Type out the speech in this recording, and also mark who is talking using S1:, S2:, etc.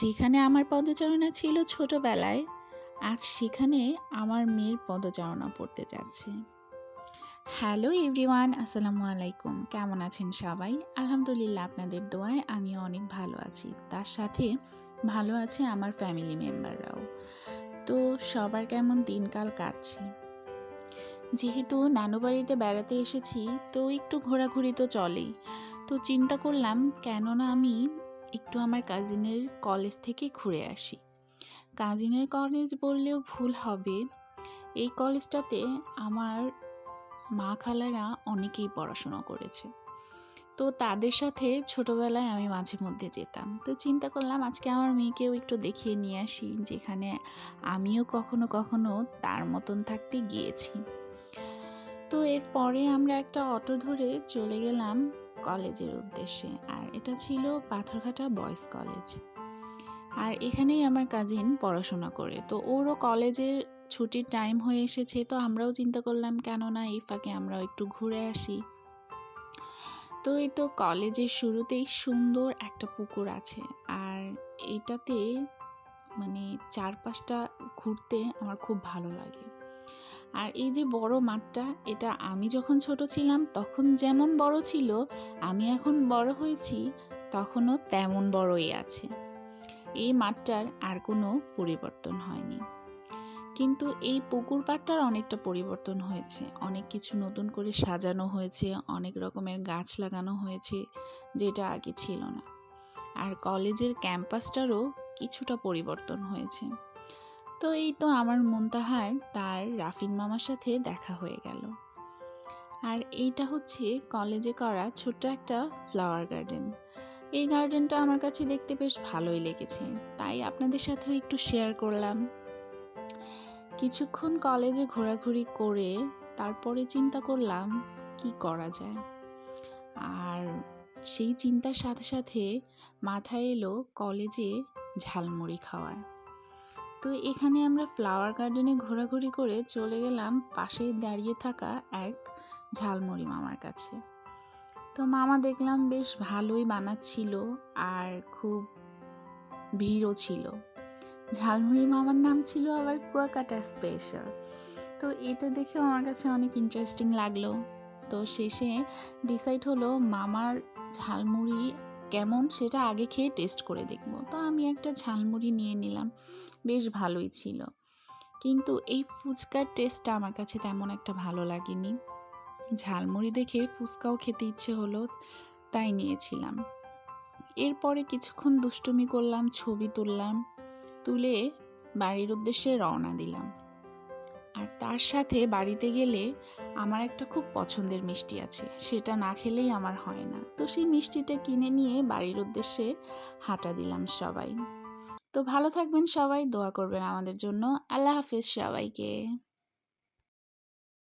S1: যেখানে আমার পদচারণা ছিল ছোটবেলায়, আজ সেখানে আমার মেয়ের পদচারণা পড়তে যাচ্ছে। হ্যালো এভরিওয়ান আসসালামু আলাইকুম। কেমন আছেন সবাই? আলহামদুলিল্লাহ আপনাদের দোয়ায় আমি অনেক ভালো আছি। তার সাথে ভালো আছে আমার ফ্যামিলি মেম্বাররাও তো সবার কেমন দিনকাল কাটছে? যেহেতু নানু বাড়িতে বেড়াতে এসেছি, তো একটু ঘোরাঘুরি তো চলেই। তো চিন্তা করলাম, কেননা আমি একটু আমার কাজিনের কলেজ থেকে ঘুরে আসি। কাজিনের কলেজ বললেও ভুল হবে। এই কলেজটাতে আমার মা খালারা অনেকেই পড়াশোনা করেছে। তো তাদের সাথে ছোটোবেলায় আমি মাঝে মধ্যে যেতাম। তো চিন্তা করলাম আজকে আমার মেয়েকেও একটু দেখিয়ে নিয়ে আসি, যেখানে আমিও কখনো কখনো তার মতন থাকতে গিয়েছি। তো এরপরে আমরা একটা অটো ধরে চলে গেলাম কলেজের উদ্দেশ্যে। আর এটা ছিল পাথরঘাটা বয়েজ কলেজ। আর এখানেই আমার কাজিন পড়াশোনা করে। তো ওরও কলেজের ছুটির টাইম হয়ে এসেছে, তো আমরাও চিন্তা করলাম, কেননা এই ফাঁকে আমরাও একটু ঘুরে আসি। তো এই তো কলেজের শুরুতেই সুন্দর একটা পুকুর আছে। আর এটাতে মানে চারপাশটা ঘুরতে আমার খুব ভালো লাগে। আর এই যে বড় মাঠটা, এটা আমি যখন ছোট ছিলাম, তখন যেমন বড় ছিল, আমি এখন বড় হয়েছি, তখনও তেমন বড়ই আছে। এই মাঠটার আর কোনো পরিবর্তন হয়নি। কিন্তু এই পুকুর পাড়টার অনেকটা পরিবর্তন হয়েছে। অনেক কিছু নতুন করে সাজানো হয়েছে, অনেক রকমের গাছ লাগানো হয়েছে, যেটা আগে ছিল না। আর কলেজের ক্যাম্পাসটারও কিছুটা পরিবর্তন হয়েছে। তো এই তো আমার মন্তাহার তার রাফিন মামার সাথে দেখা হয়ে গেল। আর এইটা হচ্ছে কলেজে করা ছোট্ট একটা ফ্লাওয়ার গার্ডেন এই গার্ডেনটা আমার কাছে দেখতে বেশ ভালোই লেগেছে। তাই আপনাদের সাথেও একটু শেয়ার করলাম। কিছুক্ষণ কলেজে ঘোরাঘুরি করে তারপরে চিন্তা করলাম, কি করা যায়? আর সেই চিন্তার সাথে সাথে মাথায় এলো কলেজে ঝালমুড়ি খাওয়ার। তো এখানে আমরা ফ্লাওয়ার গার্ডেনে ঘোরাঘুরি করে চলে গেলাম পাশে দাঁড়িয়ে থাকা এক ঝালমুড়ি মামার কাছে। তো মামা দেখলাম বেশ ভালোই বানাচ্ছিল আর খুব ভিড়ও ছিল। ঝালমুড়ি মামার নাম ছিল আবার কুয়াকাটা স্পেশাল তো এটা দেখেও আমার কাছে অনেক ইন্টারেস্টিং লাগল। তো শেষে ডিসাইড হলো মামার ঝালমুড়ি কেমন সেটা আগে খেয়ে টেস্ট করে দেখব। তো আমি একটা ঝালমুড়ি নিয়ে নিলাম। বেশ ভালোই ছিল। কিন্তু এই ফুচকার টেস্টটা আমার কাছে তেমন একটা ভালো লাগেনি। ঝালমুড়ি দেখে ফুচকাও খেতে ইচ্ছে হলো, তাই নিয়েছিলাম। এরপরে কিছুক্ষণ দুষ্টুমি করলাম, ছবি তুললাম, তুলে বাড়ির উদ্দেশ্যে রওনা দিলাম। আর তার সাথে বাড়িতে গেলে আমার একটা খুব পছন্দের মিষ্টি আছে, সেটা না খেলেই আমার হয় না। তো সেই মিষ্টিটা কিনে নিয়ে বাড়ির উদ্দেশ্যে হাঁটা দিলাম সবাই। তো ভালো থাকবেন সবাই দোয়া করবেন আমাদের জন্য। আল্লাহ হাফিজ সবাইকে।